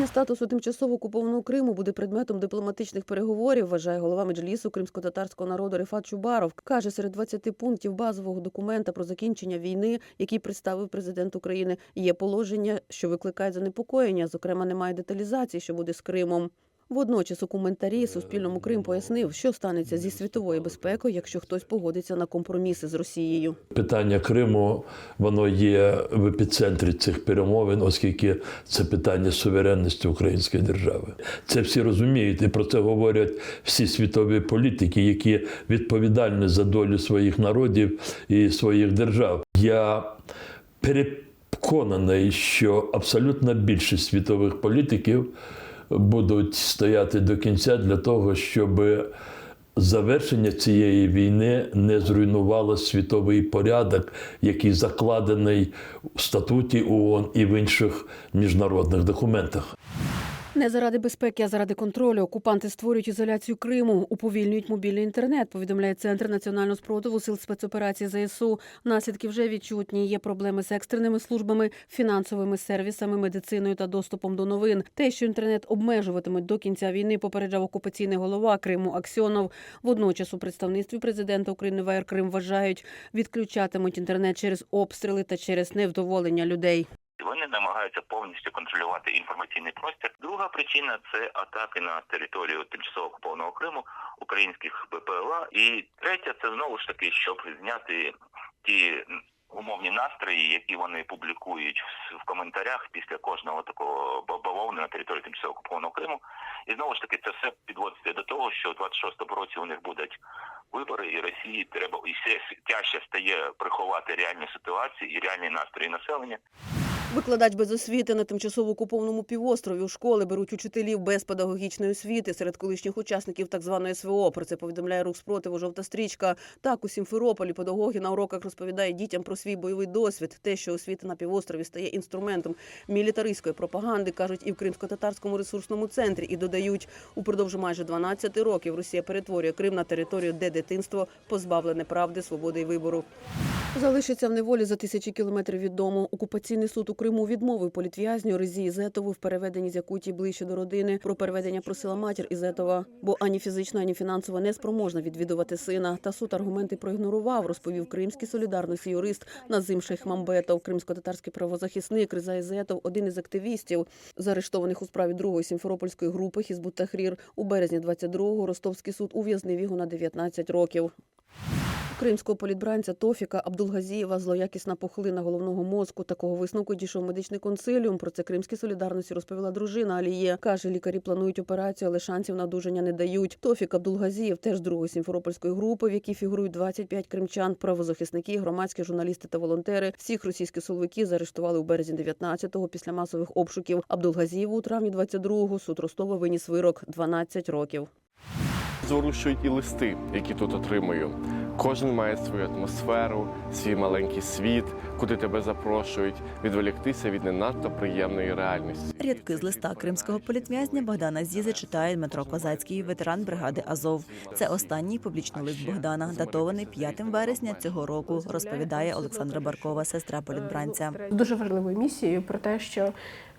Питання статусу тимчасово окупованого Криму буде предметом дипломатичних переговорів, вважає голова меджлісу кримсько-татарського народу Рефат Чубаров. Каже, серед 20 пунктів базового документа про закінчення війни, який представив президент України, є положення, що викликають занепокоєння. Зокрема, немає деталізації, що буде з Кримом. Водночас у коментарі Суспільному Крим пояснив, що станеться зі світовою безпекою, якщо хтось погодиться на компроміси з Росією. Питання Криму воно є в епіцентрі цих перемовин, оскільки це питання суверенності української держави. Це всі розуміють, і про це говорять всі світові політики, які відповідальні за долю своїх народів і своїх держав. Я переконаний, що абсолютна більшість світових політиків будуть стояти до кінця для того, щоб завершення цієї війни не зруйнувало світовий порядок, який закладений в статуті ООН і в інших міжнародних документах. Не заради безпеки, а заради контролю. Окупанти створюють ізоляцію Криму, уповільнюють мобільний інтернет. Повідомляє центр національного спротиву сил спецоперації ЗСУ. Наслідки вже відчутні. Є проблеми з екстреними службами, фінансовими сервісами, медициною та доступом до новин. Те, що інтернет обмежуватимуть до кінця війни, попереджав окупаційний голова Криму Аксьонов. Водночас у представництві президента України ВР Крим вважають, відключатимуть інтернет через обстріли та через невдоволення людей. Вони намагаються повністю контролювати інформаційний простір. Друга причина це атаки на територію тимчасово окупованого Криму українських БПЛА. І третя це знову ж таки, щоб зняти ті умовні настрої, які вони публікують в- коментарях після кожного такого ба- бавовни на території тимчасово окупованого Криму. І знову ж таки, це все підводиться до того, що в 26-му році у них будуть вибори, і Росії треба і все тяжче стає приховати реальні ситуації і реальні настрої населення. Викладач без освіти на тимчасово окупованому півострові у школи беруть учителів без педагогічної освіти серед колишніх учасників так званої СВО. Про це повідомляє рух спротиву жовта стрічка. Так у Сімферополі педагоги на уроках розповідають дітям про свій бойовий досвід. Те, що освіта на півострові стає інструментом мілітаристської пропаганди, кажуть і в кримсько-татарському ресурсному центрі. І додають, упродовж майже 12 років Росія перетворює Крим на територію, де дитинство позбавлене правди, свободи і вибору. Залишиться в неволі за тисячі кілометрів від дому. Окупаційний суд у Криму відмовив політв'язню Резії Зетову в переведенні з Якутії ближче до родини. Про переведення просила матір Ізетова, бо ані фізично, ані фінансово не спроможна відвідувати сина. Та суд аргументи проігнорував, розповів кримський солідарності юрист Назим Шейхмамбетов, кримсько-татарський правозахисник Риза Ізетов, один із активістів, заарештованих у справі другої сімферопольської групи Хізбут Тахрір. У березні 22-го Ростовський суд ув'язнив його на 19 років. Кримського політбранця Тофіка Абдулгазієва злоякісна пухлина головного мозку. Такого висновку дійшов медичний консиліум. Про це кримській солідарності розповіла дружина Аліє. Каже, лікарі планують операцію, але шансів на одужання не дають. Тофік Абдулгазієв теж другої сімферопольської групи, в якій фігурують 25 кримчан, правозахисники, громадські журналісти та волонтери. Всіх російських силовиків заарештували у березні 19-го після масових обшуків. Абдулгазієву у травні 22-го суд Ростова виніс вирок 12 років. Зворушують і листи, які тут отримую. Кожен має свою атмосферу, свій маленький світ, куди тебе запрошують, відволіктися від не надто приємної реальності. Рядки з листа кримського політв'язня Богдана Зізи читає Дмитро Козацький, ветеран бригади Азов. Це останній публічний лист Богдана, датований 5 вересня цього року, розповідає Олександра Баркова, сестра політбранця. дуже важливою місією про те, що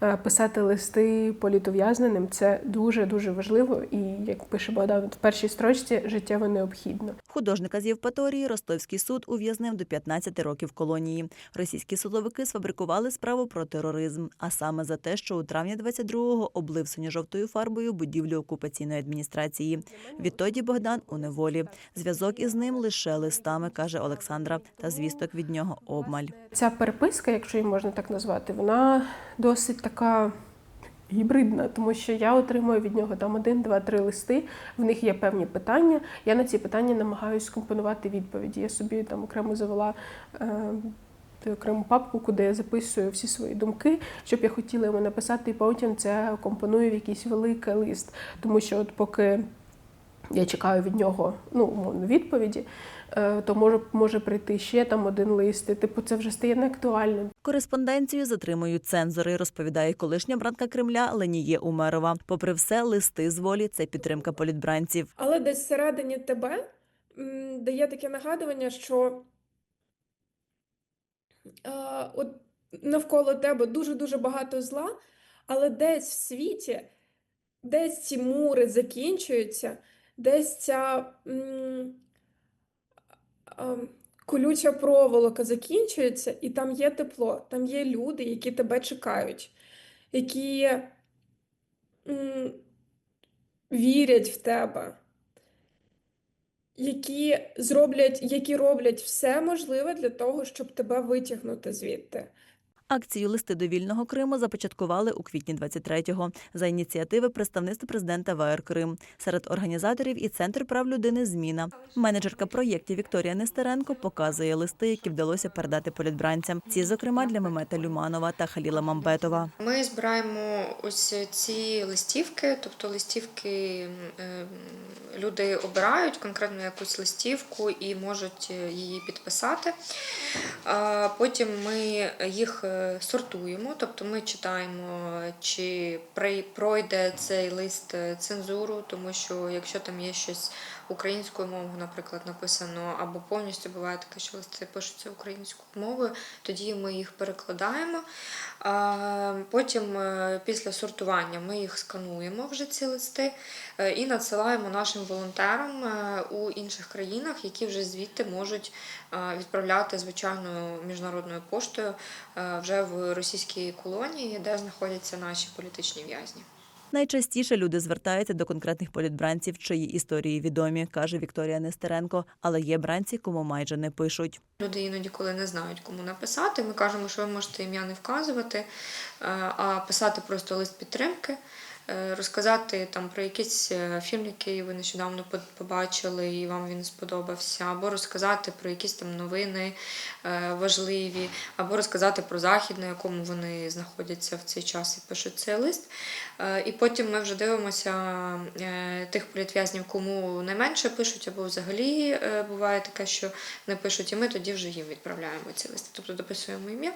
е, писати листи політов'язненим це дуже дуже важливо, і як пише Богдан в першій строчці, життєво необхідно. Художника з Євпаторії Ростовський суд ув'язнив до 15 років колонії. Російські судовики сфабрикували справу про тероризм, а саме за те, що у травні 22-го облив синьо-жовтою фарбою будівлю окупаційної адміністрації. Відтоді Богдан у неволі. Зв'язок із ним лише листами, каже Олександра, та звісток від нього обмаль. Ця переписка, якщо її можна так назвати, вона досить така. Гібридна, тому що я отримую від нього там один, два, три листи. В них є певні питання. Я на ці питання намагаюся скомпонувати відповіді. Я собі там окремо завела е, окрему папку, куди я записую всі свої думки, щоб я хотіла йому написати, і потім це компоную в якийсь великий лист. Тому що, от поки я чекаю від нього ну, умовно, відповіді, е, то може, може прийти ще там один лист. І, типу, це вже стає неактуальним. Кореспонденцію затримують цензори, розповідає колишня бранка Кремля Леніє Умерова. Попри все, листи з волі це підтримка політбранців. Але десь всередині тебе м, дає таке нагадування, що от навколо тебе дуже-дуже багато зла, Але десь в світі, десь ці мури закінчуються, десь ця м, а, колюча проволока закінчується, і там є тепло, там є люди, які тебе чекають, які м, вірять в тебе, які зроблять, які роблять все можливе для того, щоб тебе витягнути звідти. Акцію листи до вільного Криму започаткували у квітні 23-го за ініціативи представництва президента ВР Крим. Серед організаторів і Центр прав людини Зміна. Менеджерка проєктів Вікторія Нестеренко показує листи, які вдалося передати політбранцям. Ці, зокрема, для Мемета Люманова та Халіла Мамбетова. Ми збираємо ось ці листівки, тобто листівки люди обирають конкретно якусь листівку і можуть її підписати. Потім ми їх е, сортуємо, тобто ми читаємо, чи пройде цей лист е, цензуру, тому що якщо там є щось українською мовою, наприклад, написано, або повністю буває таке, що листи пишуться українською мовою, тоді ми їх перекладаємо. Потім е, після сортування ми їх скануємо вже ці листи е, і надсилаємо нашим волонтерам е, у інших країнах, які вже звідти можуть відправляти звичайною міжнародною поштою вже в російській колонії, де знаходяться наші політичні в'язні. Найчастіше люди звертаються до конкретних політбранців, чиї історії відомі, каже Вікторія Нестеренко. Але є бранці, кому майже не пишуть. Люди іноді, коли не знають, кому написати, ми кажемо, що ви можете ім'я не вказувати, е, а писати просто лист підтримки, розказати там про якийсь е, фільм, який ви нещодавно побачили, і вам він сподобався, або розказати про якісь там новини е, важливі, або розказати про захід, на якому вони знаходяться в цей час і пишуть цей лист. Е, І потім ми вже дивимося е, тих політв'язнів, кому найменше пишуть, або взагалі е, буває таке, що не пишуть, і ми тоді вже їм відправляємо ці листи. Тобто дописуємо ім'я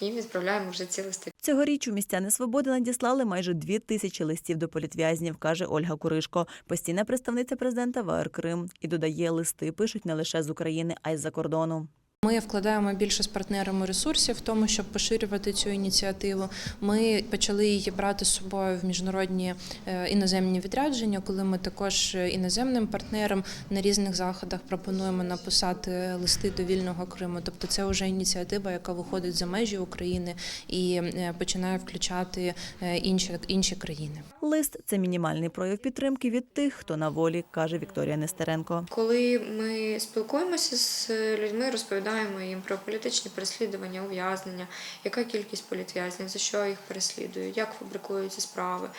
і відправляємо вже ці листи. Цьогоріч у містяни свободи надіслали майже дві тисячі листів до політв'язнів, каже Ольга Куришко, постійна представниця президента ВР Крим. І додає, листи пишуть не лише з України, а й з-за кордону. Ми вкладаємо більше з партнерами ресурсів в тому, щоб поширювати цю ініціативу. Ми почали її брати з собою в міжнародні е, іноземні відрядження, коли ми також іноземним партнерам на різних заходах пропонуємо написати листи до вільного Криму. Тобто, це вже ініціатива, яка виходить за межі України і е, починає включати е, інші, інші країни. Лист це мінімальний прояв підтримки від тих, хто на волі, каже Вікторія Нестеренко. Коли ми спілкуємося з людьми, розповідаємо їм про політичні переслідування, ув'язнення, яка кількість політв'язнів, за що їх переслідують, як фабрикуються справи.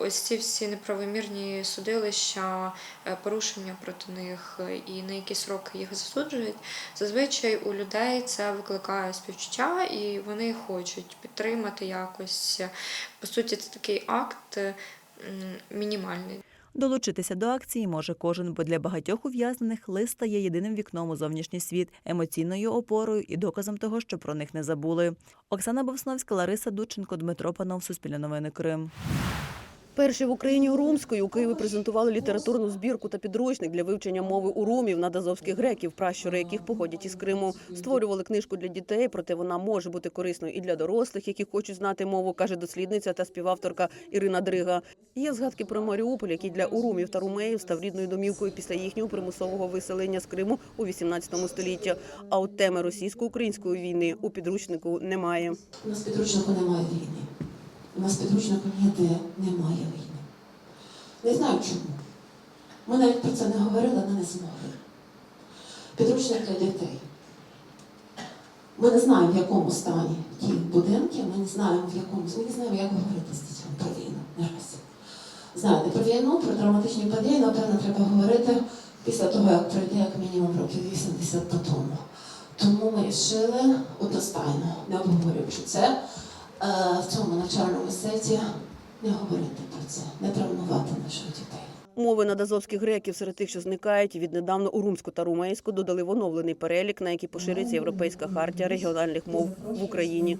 Ось ці всі неправомірні судилища, е, порушення проти них е, і на які сроки їх засуджують. Зазвичай у людей це викликає співчуття, і вони хочуть підтримати якось. По суті, це такий акт мінімальний. Долучитися до акції може кожен, бо для багатьох ув'язнених лист стає єдиним вікном у зовнішній світ, емоційною опорою і доказом того, що про них не забули. Оксана Бовсновська, Лариса Дудченко, Дмитро Панов, Суспільне новини Крим. Перші в Україні румською у Києві презентували літературну збірку та підручник для вивчення мови урумів надазовських греків, пращури яких походять із Криму. Створювали книжку для дітей, проте вона може бути корисною і для дорослих, які хочуть знати мову, каже дослідниця та співавторка Ірина Дрига. Є згадки про Маріуполь, який для урумів та румеїв став рідною домівкою після їхнього примусового виселення з Криму у 18 столітті. А от теми російсько-української війни у підручнику немає. У нас підручнику немає війни. У нас підручнику ніде немає війни. Не знаю чому. Ми навіть про це не говорили, ми не змогли. Підручник для дітей. Ми не знаємо, в якому стані ті будинки, ми не знаємо, в якому ми не знаємо, як говорити з дітьми про війну наразі. Знаєте, про війну, про драматичні події, напевно, треба говорити після того, як пройде як мінімум років 80 по тому. Ми вирішили одностайно, не обговорюючи це, в цьому навчальному сеті не говорити про це, не травмувати наших дітей. Мови надазовських греків серед тих, що зникають, віднедавно у Румську та румейську додали в оновлений перелік, на який поширюється Європейська хартія регіональних мов в Україні.